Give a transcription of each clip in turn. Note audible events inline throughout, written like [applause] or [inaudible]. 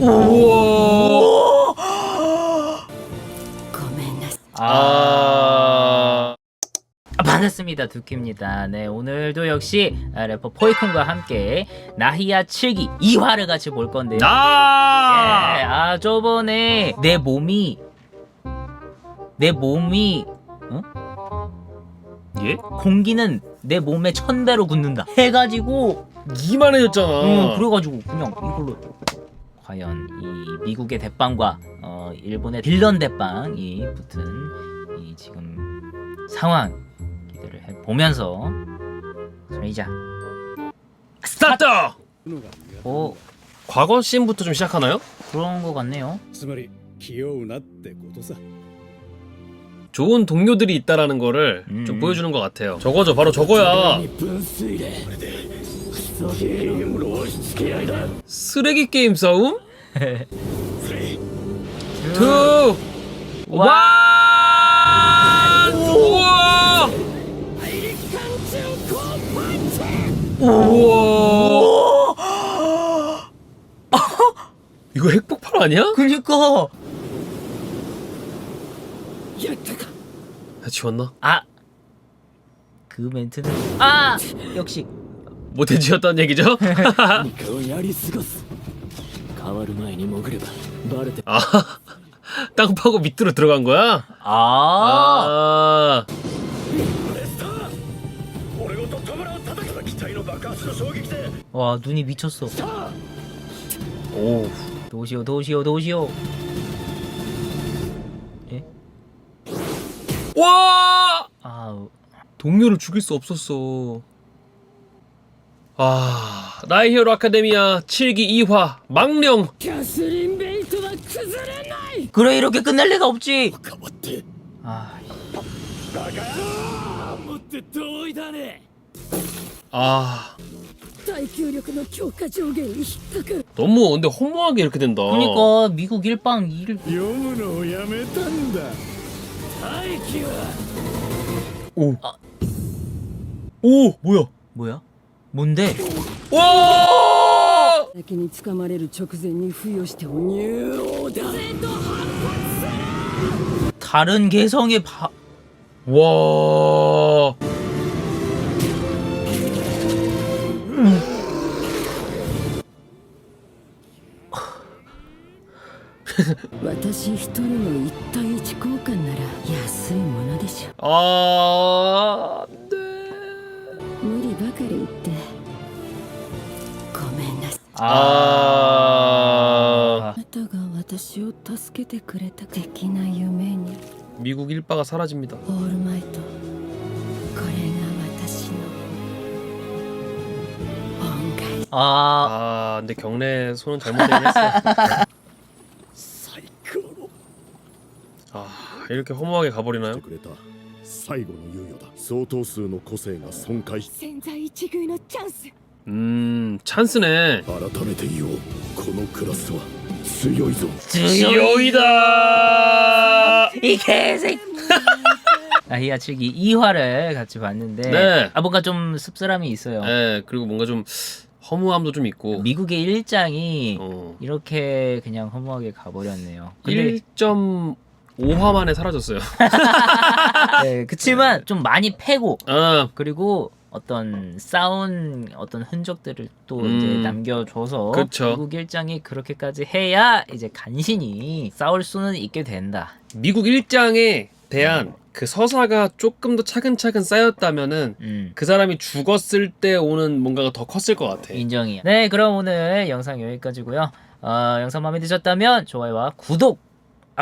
우와. 아. 반갑습니다. 두키입니다. 네, 오늘도 역시 래퍼 포이콘과 함께 나히야 7기 2화를 같이 볼 건데요. 아! 예, 아, 저번에 내 몸이 내 몸이 응? 예? 공기는 내 몸에 천 배로 굳는다. 해가지고 이만해졌잖아. 음, 그래가지고 그냥 이걸로 과연 이 미국의 대빵과 어, 일본의 빌런 대빵이 붙은 이 지금 상황 기대를 해 보면서 소리자 스타트. 오 과거 씬부터 좀 시작하나요? 그런 거 같네요. つまり気負うなってことさ 좋은 동료들이 있다라는 거를 좀 음. 보여주는 것 같아요. 저거죠, 바로 저거야. 分水嶺これで 쓰레기 게임 싸움? [laughs] 투, 원, 우와, 우와. 이거 핵폭발 아니야? 그니까 다 지웠나? 아 그 멘트는 아 역시 못해 지웠다는 얘기죠? [laughs] 何かをやり過ごす変わる前に潜ればバレて 아, 땅 파고 밑으로 들어간 거야? 아, 아, 俺ごと田村を叩けば機体の爆発の衝撃で 와 눈이 미쳤어. 오, 도시오 도시오 도시오. 예? 와, 아 동료를 죽일 수 없었어. 아, 나의 히어로 아카데미아 7기 2화 망령 キャスリンベイトは崩れない 그래 이렇게 끝날 리가 없지. かばって 아 バカ野郎持って同意だね 아, 耐久力の強化上限に引っかかる 너무 근데 허무하게 이렇게 된다. 그러니까 미국 일방 일 読むのをやめたんだ大気は 오, 오, 뭐야? 뭐야? 뭔데? 와! 先に掴まれる直前に付与しても入王だ 다른 개성의 바... 와, 私一人の一対一交換なら安いものでしょ 아, 안 돼. 無理ばかり言ってごめんなさい 아, あなたが私を助けてくれた的な夢に 미국 일바가 사라집니다. オールマイトこれが私の恩返し 아... 아, 근데 경례 손은 잘못되긴 했어. [laughs] 最高の 아, 이렇게 허무하게 して 가버리나요? くれた 最後の猶予だ相当数の個性が損壊し千載一遇のチャンス 음, 찬스네. 改めて言おうこのクラスは強いぞ 지오이다. [laughs] 이 개새끼 아히야 7기 2화를 같이 봤는데 네. 아 뭔가 좀 씁쓸함이 있어요 네, 그리고 뭔가 좀 허무함도 좀 있고. 미국의 일장이 어. 이렇게 그냥 허무하게 가버렸네요 근데 1.5 화 만에 사라졌어요. [laughs] 네, 그치만 좀 많이 패고 아, 그리고 어떤 싸운 어떤 흔적들을 또 음. 이제 남겨줘서 그쵸. 미국 일장이 그렇게까지 해야 이제 간신히 싸울 수는 있게 된다. 미국 일장에 대한 그 서사가 조금 더 차근차근 쌓였다면은 음. 그 사람이 죽었을 때 오는 뭔가가 더 컸을 것 같아. 인정이야. 네, 그럼 오늘 영상 여기까지고요. 어, 영상 마음에 드셨다면 좋아요와 구독 아,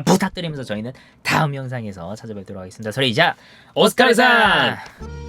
부탁드리면서 저희는 다음 영상에서 찾아뵙도록 하겠습니다. 이자 오스카르산! 오스카르산!